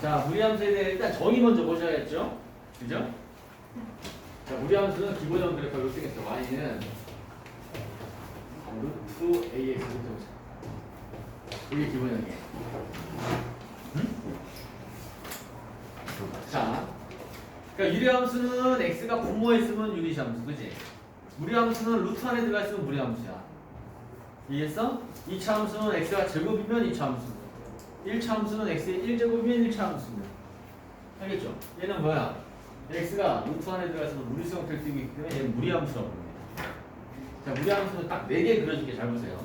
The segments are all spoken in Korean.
자, 무리함수에 대해 일단 정의 먼저 보셔야겠죠? 그죠? 자, 무리함수는 기본적으로 그래프 이렇게 쓰겠죠. y는 루트 ax 보자. 이게 기본형이에요. 응? 자, 그러니까 유리함수는 x가 분모에 있으면 유리함수, 그지? 무리함수는 루트 안에 들어가 있으면 무리함수야. 이해했어? 2차 함수는 x가 제곱이면 2차 함수. 1차 함수는 x의 1제곱이면 1차 함수입니다. 알겠죠? 얘는 뭐야? x가 루트 안에 들어가 있으면 무리수 형태를 띠고 있기 때문에 얘는 무리함수라고 합니다. 자, 무리함수는 딱 4개 그려줄게 잘 보세요.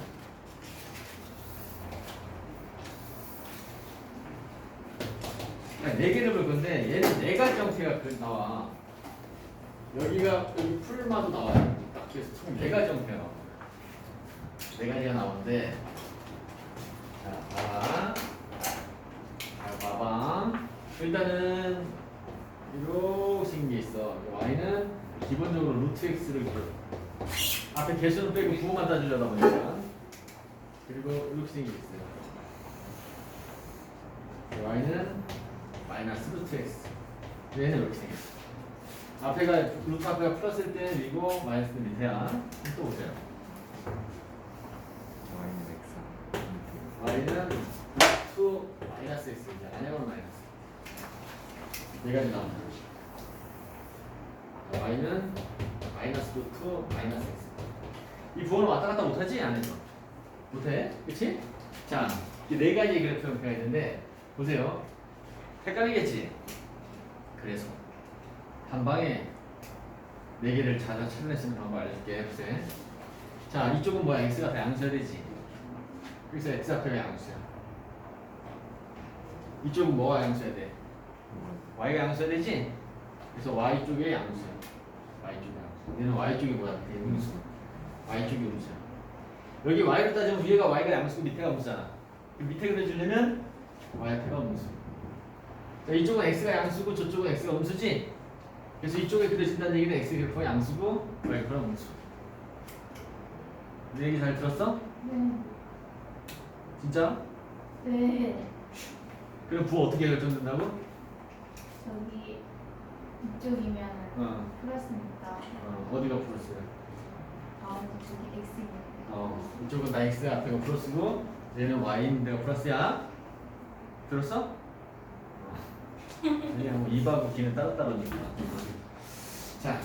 네 개를 볼 건데 얘는 네 가지 형태가 그- 나와. 여기가 여기 풀마도 나와요. 딱 그래서 총 네 가지 형태가 나와. 네 가지가 나오는데 자봐봐. 자 봐봐. 일단은 이렇게 생긴 게 있어. y는 기본적으로 루트 x를 기록. 앞에 개수는 빼고 부호만 따지려다 보니까. 그리고 이렇게 생긴 게 있어요. y는 마이너스 루트 x. 얘는 이렇게 생겼어. 앞에가 루트 앞에가 플러스일 때는 위고 마이너스 밑에야. 또 보세요. y는 루트 마이너스 x 이제 안양으로 마이너스 네 가지 자, y는 마이너스 루트 마이너스 x 이 부호는 왔다 갔다 못하지 않으죠 못해 그치? 자이 네 가지 그래프 형태가 있는데 보세요 헷갈리겠지? 그래서 한 방에 네 개를 찾아 찾아내시는 방법 알려줄게 해보세요. 자 이쪽은 뭐야? x가 다 양수해야 되지. 그래서 x 앞에가 양수야. 이쪽은 뭐가 양수해야 돼? Y가 양수해야 되지. 그래서 y 쪽에 양수야. y 쪽에 양수. 얘는 y 쪽이 뭐야? 얘 음수. y 쪽이 음수야. 여기 y를 따지면 위에가 y가 양수고 밑에가 음수잖아. 그 밑에 그려주려면 y 앞에가 음수. 자, 이쪽은 x가 양수고 저쪽은 x가 음수지. 그래서 이쪽에 그려진다는 얘기는 x 그래프가 양수고 y 그래프가 음수. 내 얘기 잘 들었어? 네. 진짜? 네. 그럼 부호 어떻게 결정된다고? 저기 이쪽이면 어, 플러스니까 어 어디가 플러스야? 다음 저기 X이면 어, 이쪽은 다 x가 앞에가 플러스고 얘는 y인데가 플러스야. 들었어? 어. 그냥 뭐 입하고 귀는 따로따로니까. 자,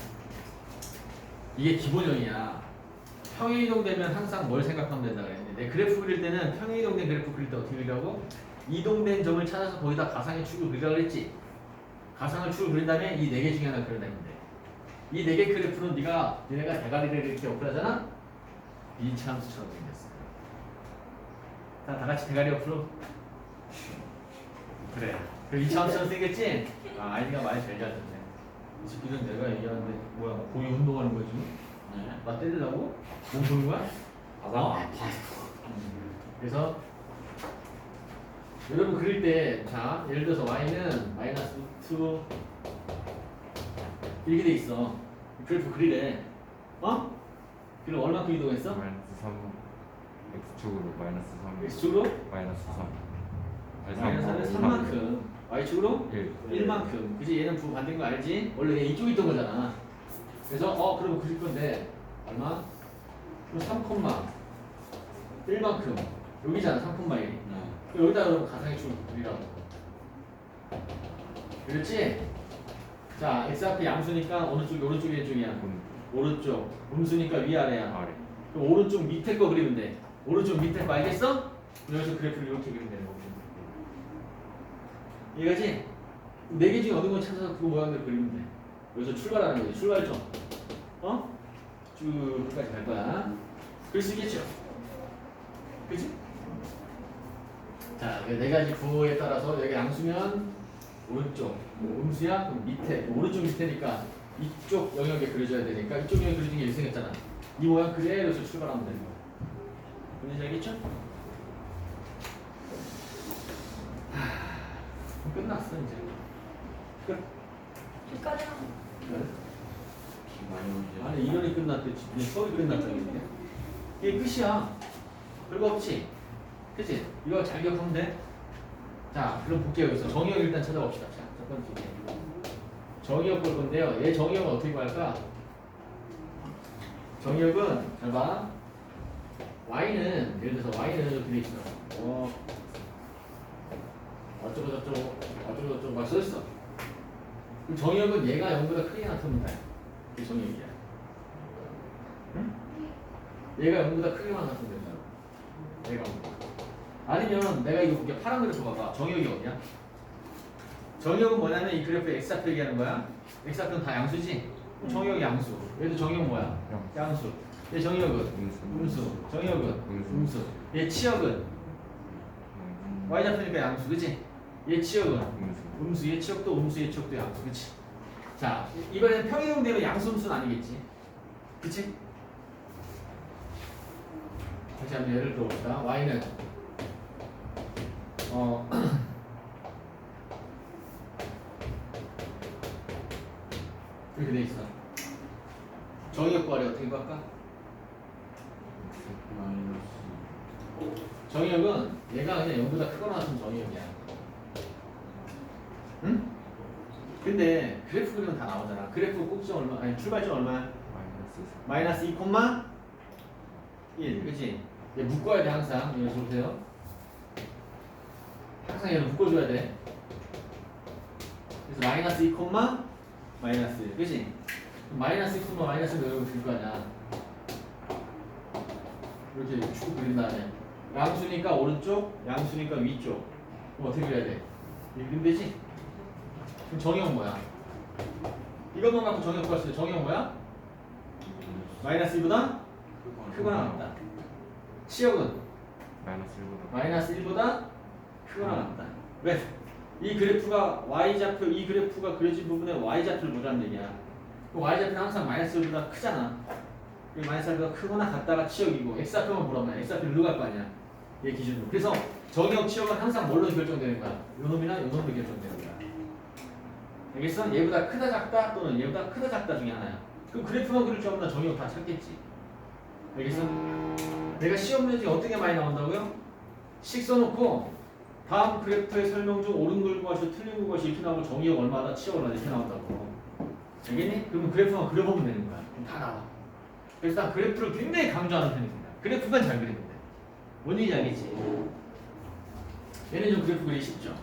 이게 기본형이야. 평행이동되면 항상 뭘 생각하면 된다 그랬는데 내 그래프 그릴 때는 평행이동된 그래프 그릴 때 어떻게 그리라고? 이동된 점을 찾아서 거기다 가상의 축을 그리라 그랬지. 가상의 축을 그린 다음에 이 네 개 중에 하나 그린다 했는데 이네 개 그래프는 네가 얘네가 대가리를 이렇게 어플하잖아. 이차함수처럼 생겼어. 다, 다 같이 대가리 옆으로. 그래. 그 이차함수처럼 생겼지? 아, 아이디가 많이 잘 잡았네. 이 새끼는 내가 얘기하는데, 뭐야, 고이 운동하는 거지? 네. 나 때리려고? 몸 보는 거야? 아나 아파. 그래서, 여러분 그릴 때, 자, 예를 들어서 y는 마이너스 루트 이렇게 돼 있어. 그래프 그리래. 어? 그럼 얼마큼 이동했어? 마이너스 3 x축으로 마이너스 3 x축으로? 마이너스 3 아니, 마이너스 삼, 3만큼 y축으로 1 1만큼 그지 얘는 부 반대인 거 알지? 원래 얘 이쪽에 있던 거잖아 그래서 어 그러면 그릴 건데 얼마? 그럼 3, 1만큼 여기잖아 3,1 네. 여기다 그러면 가상의 축을 그리라고 그렇지? 자 x 앞에 양수니까 어느 쪽이 오른쪽이 왼쪽이야? 오른쪽 음수니까 위아래야 아래 그럼 오른쪽 밑에 거 그리면 돼 오른쪽 밑에 거 알겠어? 여기서 그래프를 이렇게 그리면 되는 거고 이해가지? 네 개 중에 어느 거 찾아서 그 모양대로 그리면 돼. 여기서 출발하는 거지. 출발점. 어? 쭉 끝까지 갈 거야. 그럴 수 있겠죠? 그치? 자, 그네 가지 부호에 따라서 여기 양수면 오른쪽, 뭐 음수야? 그럼 밑에, 오른쪽 밑에니까 이쪽 영역에 그려줘야 되니까 이쪽 영역에 그려진 게 생겼잖아. 이 모양 그대로 해서 출발하면 되는 거야. 뭔지 알겠죠? 하, 끝났어 이제. 끝. 여기까지만 비 많이 오지. 아니 이론이 끝났대 지금 수업이 이게 이게 끝이야 별거 없지 그치 이거 잘 기억하면 돼 자, 그럼 볼게요. 여기서 정의역 일단 찾아봅시다. 자, 첫 번째. 정의역 볼 건데요. 얘 정의역은 어떻게 구할까? 정의역은 잘 봐. y는 예를 들어서 y는 이렇게 돼 있어. 어, 어쩌고 저쩌고 어쩌고 저쩌고 막 써있어. 그럼 정의역은 얘가 0보다 크게 나타난다. 이게 정의역이야. 응? 얘가 0보다 크게만 나타낸다. 얘가 0보다. 아니면 내가 이거 이게 파란 그래프 봐봐. 정의역이 어디야? 정의역은 뭐냐면 이 그래프에 x좌표 얘기하는 거야. x좌표는 다 양수지? 그럼 정의역이 양수. 얘도 정의역 뭐야? 양수. 양수. 얘 정의역은 음수. 음수. 정의역은 음수. 음수. 얘 치역은 음. y좌표니까 양수, 그치? 얘 치역은 음수. 음수, 얘 치역도 음수, 얘 치역도 양수, 그치? 자, 이- 이번에는 평행형 되면 양수, 음수는 아니겠지? 그치? 다시 한번 예를 들어봅시다. y는 어 이렇게 돼 있어. 정의역 구하래 어떻게 구할까? 마이너스 정의역은 얘가 그냥 0보다 크거나 같은 정의역이야. 응? 근데 그래프 그리면 다 나오잖아. 그래프 꼭지점 얼마? 아니 출발점 얼마야? 마이너스 삼. 마이너스 2, 1, 그치? 얘 묶어야 돼 항상. 이거 보세요. 항상 얘를 묶어줘야 돼. 그래서 마이너스 2, 마이너스 1, 그치? 그럼 마이너스 2, 마이너스 1 여러분 들거 아니야. 이렇게 쭉 그린 다음에 양수니까 오른쪽, 양수니까 위쪽. 그럼 어떻게 그려야 돼? 그리면 되지? 그럼 정의형 뭐야? 이것만 갖고 정의형 구할 수 있어. 정의형 뭐야? 마이너스 1보다 크거나 같다. 치역은 마이너스 1보다. 마이너스 1보다 같다. 왜? 이 그래프가 y좌표 이 그래프가 그려진 부분에 y좌표를 보자는 얘기야. 그 y좌표는 항상 마이너스 1보다 크잖아. 이 마이너스 1보다 크거나 같다가 치역이고 x좌표만 보라면 x좌표를 누가 할거 아니야. 얘 기준으로. 그래서 정의역 치역은 항상 뭘로 결정되는 거야? 요 놈이나 요 놈으로 결정되는 거야. 알겠어? 얘보다 크다 작다 또는 얘보다 크다 작다 중에 하나야. 그럼 그래프만 그릴 줄 알면 정의역 다 찾겠지. 알겠어? 내가 시험 문제 중에 어떤 게 많이 나온다고요? 식 써놓고 다음 그래프의 설명 중 옳은 글것이 틀린 글것이 이렇게 나오고 얼마다? 치역 얼마다? 이렇게 나온다고. 알겠니? 그러면 그래프만 그려보면 되는 거야. 그럼 다 나와. 그래서 난 그래프를 굉장히 강조하는 편입니다 그래프만 잘 그리면 돼. 뭔 얘기인지 알겠지? 얘는 좀 그래프 그리기 쉽죠?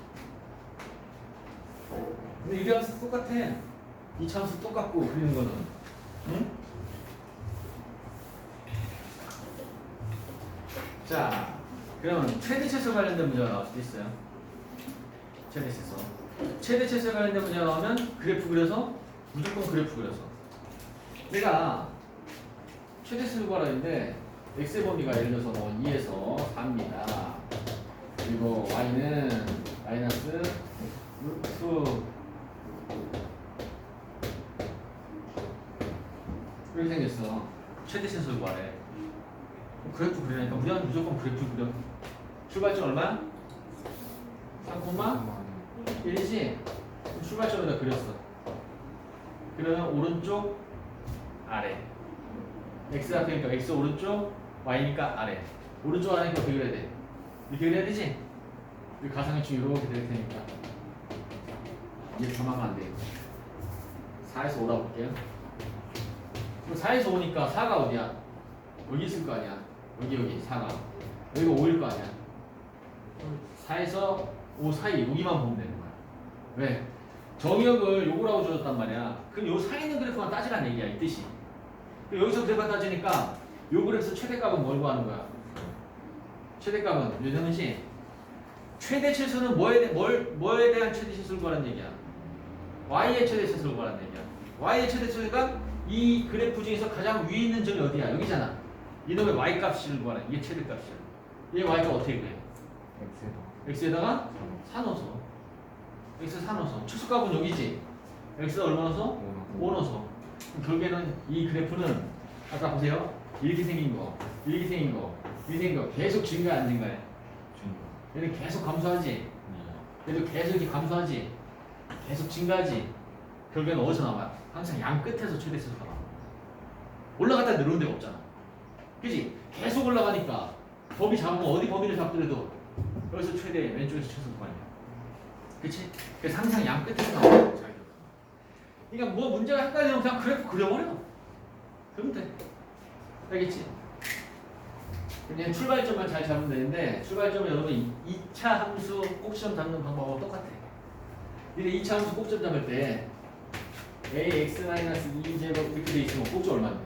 근데 유리함수 똑같아. 이차함수 똑같고 그리는 거는. 응? 자, 그러면 최대 최소 관련된 문제가 나올 수도 있어요. 최대 최소. 최대 최소 관련된 문제가 나오면 그래프 그려서 무조건 그래프 그려서. 내가 최대 최소 구하라는데 x의 범위가 예를 들어서 뭐 2에서 4입니다. 그리고 y는 마이너스 루트 이렇게 생겼어. 최대 최소 구하래. 그래프 그리니까 우리는 무조건 그래프 그려. 출발점 얼마? 3, 1이지? 출발점에다 그렸어. 그러면 오른쪽 아래. x 앞이니까 x 오른쪽, y니까 아래. 오른쪽 아래니까 어떻게 그려야 돼? 이렇게 그려야 되지? 이 가상의 중 이렇게 될 테니까. 이제 조망하면 안 돼. 4에서 5라 볼게요. 그럼 4에서 5니까 4가 어디야? 여기 있을 거 아니야. 여기 여기 4가. 여기가 5일 거 아니야. 4에서 5 사이 여기만 보면 되는 거야. 왜? 정의역을 요거라고 줘줬단 말이야. 그럼 요 사이 있는 그래프만 따지란 얘기야 이 뜻이. 여기서 그래프가 따지니까 요 그래프 최대값은 뭘 구하는 거야? 최대값은 왜냐면 씨 최대 최소는 뭐에 대, 뭘 뭐에 대한 최대 최소를 구하는 얘기야? y의 최대 최소를 구하는 얘기야. y의 최대 최소가 이 그래프 중에서 가장 위에 있는 점이 어디야? 여기잖아. 이놈의 y 값을 구하는 이게 최대 값이야. 얘 y가 어떻게 그래? X에다. x에다가 4 넣어서 x 4 넣어서 최소값은 여기지. x가 얼마 넣어서? 5 넣어서. 그럼 결국에는 이 그래프는 아까 보세요. 이렇게 생긴 거, 이렇게 생긴 거, 이렇게 생긴 거 계속 증가 안 증가해? 얘는 계속 감소하지. 얘도 계속 이렇게 감소하지. 계속 증가하지. 결국에는 어디서 나와? 항상 양 끝에서 최대치가 나와. 올라갔다 내려오는 데가 없잖아. 그지? 계속 올라가니까 범위 잡으면 어디 범위를 잡더라도 여기서 최대 왼쪽에서 최소 구간이야. 그치? 그래서 항상 양 끝에서 나와요. 자기가. 그러니까 뭐 문제가 헷갈리면 그냥 그래프 그려버려. 그러면 돼. 알겠지? 그냥 출발점만 잘 잡으면 되는데 출발점은 여러분 2차 함수 꼭지점 잡는 방법하고 똑같아. 근데 2차 함수 꼭지점 잡을 때 ax-2제곱 이렇게 돼 있으면 꼭지점 얼마인데?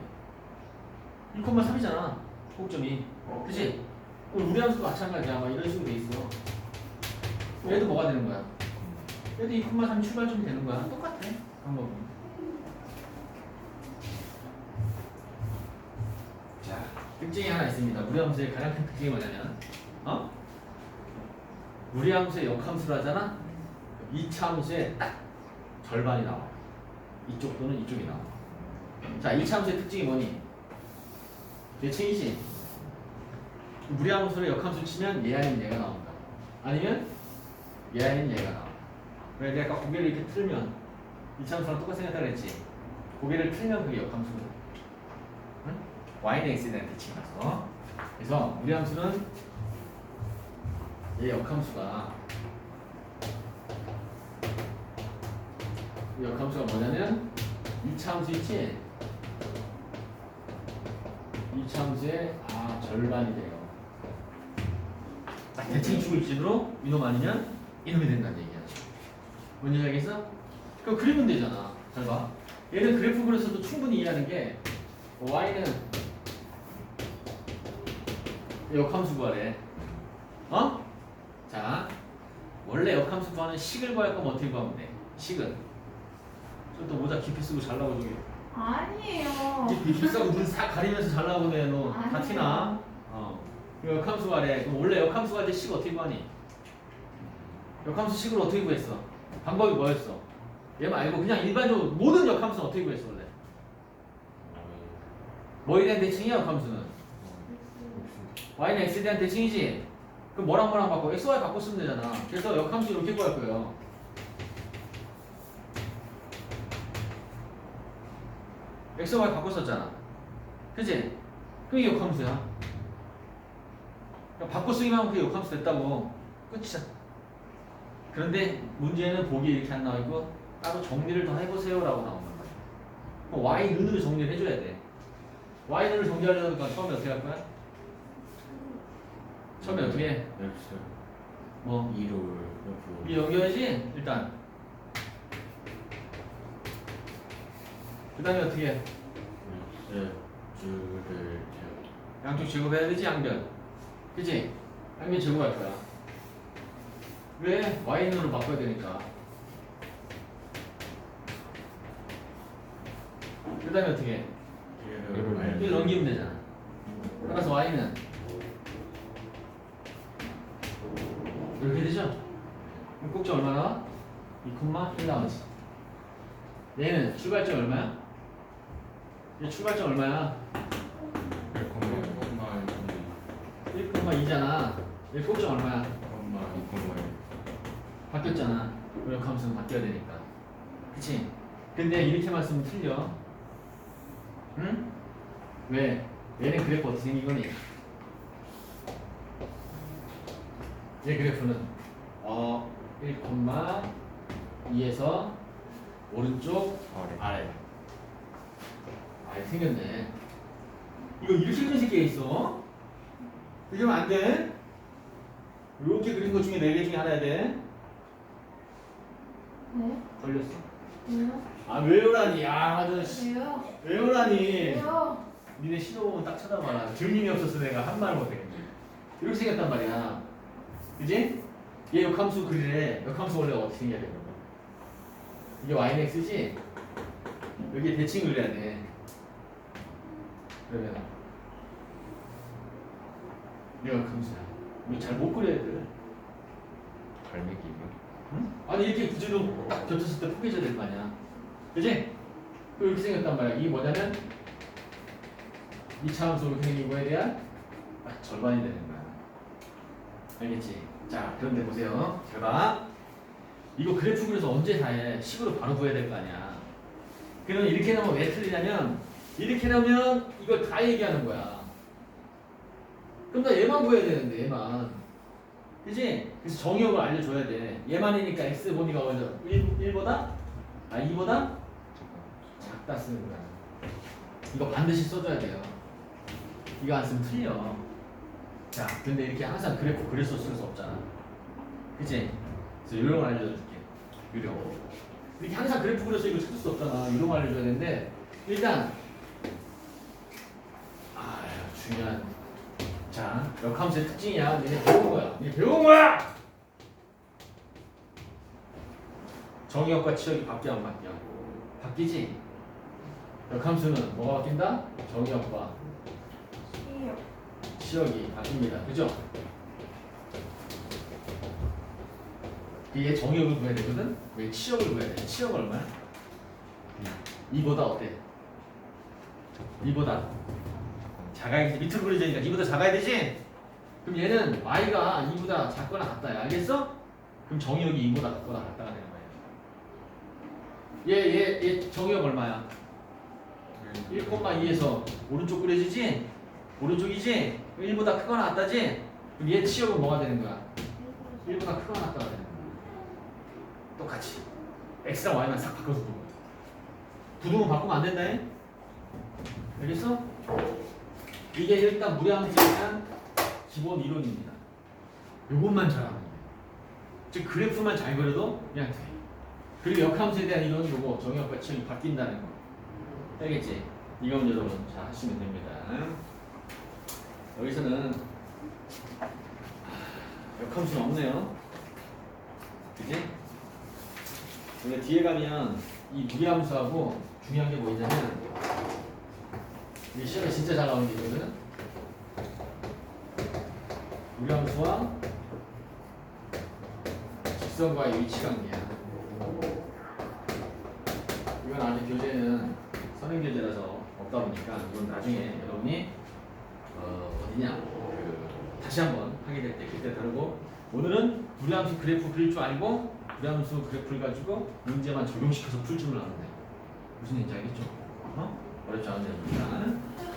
1,3이잖아. 꼭점이. 그치? 우리 함수도 마찬가지야. 막 이런 식으로 돼 있어. 얘도 뭐가 되는 거야? 얘도 2,3 출발점이 되는 거야. 똑같아. 방법은. 자, 특징이 하나 있습니다. 무리함수의 가장 큰 특징이 뭐냐면, 어? 무리함수의 역함수를 하잖아? 이차함수의 딱 절반이 나와. 이쪽 또는 이쪽이 나와. 자, 이차함수의 특징이 뭐니? 대칭이지? 무리함수를 역함수 치면 얘 아닌 얘가 나온다. 아니면 얘 아닌 얘가 나와. 왜 내가 고개를 이렇게 틀면 이차함수랑 똑같이 생겼다 그랬지? 고개를 틀면 그게 역함수거든. 응? y는 x에 대한 대칭이라서 그래서 우리 함수는 얘 역함수가 이 역함수가 뭐냐면 2차 함수 있지? 2차 함수의 아 절반이 돼요 딱 대칭축을 기준으로 이놈 아니면 이놈이 된다는 얘기야죠 뭔지 알겠어? 그거 그리면 되잖아 잘 봐 얘는 그래프 그려서도 충분히 이해하는 게 y는 역함수 구하래. 어? 자, 원래 역함수 구하는 식을 구할 거면 어떻게 구하면 돼? 식은. 저 또 모자 깊이 쓰고 잘 나오고 저기. 아니에요. 깊이 쓰고 눈 싹 가리면서 잘 나오네 너. 다. 티나? 어. 그 역함수 구하래. 그럼 원래 역함수 구할 때 식 어떻게 구하니? 역함수 식을 어떻게 구했어? 방법이 뭐였어? 얘 말고 그냥 일반적으로 모든 역함수는 어떻게 구했어 원래? 뭐에 대칭이야 역함수는? y는 x에 대한 대칭이지. 그럼 뭐랑 뭐랑 바꿔? x, y 바꿔 쓰면 되잖아. 그래서 역함수 이렇게 구할 거예요. x, y 바꿔 썼잖아. 그지? 그게 역함수야. 그러니까 바꿔 쓰기만 하면 그게 역함수 됐다고. 끝이야. 그런데 문제는 보기 이렇게 안 나와 있고 따로 정리를 더 해보세요라고 나오는 거야. 그럼 y는으로 정리를 해줘야 돼. y는을 정리하려니까 처음에 어떻게 할 거야? 처음에 어떻게 해? X 뭐 2를 옆으로 이 연결하지 일단 그 다음에 어떻게 해? X 줄을 제 양쪽 제곱해야 되지 양변 그치? 양변 제곱할 거야 왜? y는으로 바꿔야 되니까 그 다음에 어떻게 해? 얘를 이 넘기면 되잖아 따라서 y는 이렇게 되죠? 그럼 꼭지 얼마 나와? 2,1 나오지 얘는 출발점 얼마야? 얘 출발점 얼마야? 1,2잖아 얘 꼭지 얼마야? 바뀌었잖아 역함수는 바뀌어야 되니까 그치? 근데 이렇게만 쓰면 틀려 응? 왜? 얘는 그래프 어떻게 생긴 거니? 얘 그래프는 어 1,2에서 오른쪽 아래. 아래 아래 생겼네 이거 이렇게 그린 새끼가 있어 그러면 안 돼? 이렇게 그린 것 중에 네 개 중에 하나야 돼 네? 걸렸어 왜요? 아 외우라니 야 아주 씨. 왜요? 외우라니 왜요? 니네 시도 보면 딱 쳐다봐라 증인이 없어서 내가 한 말 못해 이렇게 생겼단 말이야 그지? 얘 역함수 그리래 역함수 원래 어떻게 생겨야 돼 그러면 이게 y는 x지? 여기에 대칭 그려야 돼 그러면 이게 역함수야 이거 잘못 그려 애들 갈매기인가? 응? 아니 이렇게 구조로 딱 겹쳤을 때 포개져야 될 거 아니야 그지? 그 이렇게 생겼단 말이야 이게 뭐냐면 이 차 함수 이렇게 생긴 거에 대한 딱 절반이 되는 거야 알겠지? 자 그런데 보세요 잘 봐 이거 그래프 그려서 언제 다 해? 식으로 바로 구해야 될 거 아니야 그러면 이렇게 나오면 왜 틀리냐면 이렇게 나오면 이걸 다 얘기하는 거야 그럼 나 얘만 구해야 되는데 얘만 그지? 그래서 정의역을 알려줘야 돼. 얘만이니까 x 보니까 먼저 1, 1보다 아 2보다 작다 쓰는 거야. 이거 반드시 써줘야 돼요. 이거 안 쓰면 틀려. 자, 근데 이렇게 항상 그래프 그래서 쓸 수 없잖아. 그치? 그래서 요령을 알려줄게. 요령. 이렇게 항상 그래프 그려서 이거 찾을 수 없잖아. 요령 알려줘야 되는데 일단 아 중요한 자 역함수의 특징이야. 니네 배운 거야. 니네 배운 거야. 정의역과 치역이 바뀌어 안 바뀌어? 바뀌지. 역함수는 뭐가 바뀐다? 정의역과. 치역이 바뀝니다. 그죠? 이게 정의역을 구해야 되거든? 왜 치역을 구해야 돼? 치역 얼마야? 이보다 어때? 이보다 작아야 밑으로 그려지니까 이보다 작아야 되지? 그럼 얘는 y가 이보다 작거나 같다야 알겠어? 그럼 정의역이 이보다 같거나 같다가 되는 거야 얘 얘 얘 정의역 얼마야? 1,2에서 오른쪽 그려지지? 오른쪽이지? 1보다 크거나 같다지? 그럼 얘 치역은 뭐가 되는 거야? 1보다 크거나 같다가 되는 거야 똑같이 x랑 y만 싹 바꿔서 부른 거야 부등호 바꾸면 안 된다 잉? 알겠어? 이게 일단 대한 기본 이론입니다 요것만 잘하면 돼. 즉 그래프만 잘 그려도 그냥 돼 그리고 역함수에 대한 이론은 요거 정의역과 치역이 바뀐다는 거 알겠지? 이건 여러분 잘 하시면 됩니다. 여기서는 아, 역함수는 없네요. 그지? 근데 뒤에 가면 이 무리함수하고 중요한 게 뭐냐면 이게 시험에 진짜 잘 나오는 게 있거든. 무리함수와 직선과의 위치관계야. 이건 아직 교재는 선행 교재라서 없다 보니까 이건 나중에 여러분이 어, 어디냐 그 다시 한번 하게 될 때 그때 다루고 오늘은 무리함수 그래프 그릴 줄 알고 무리함수 그래프를 가지고 문제만 적용시켜서 풀 줄을 아는데 무슨 얘기인지 알겠죠? 어? 어렵지 않은 얘기입니다.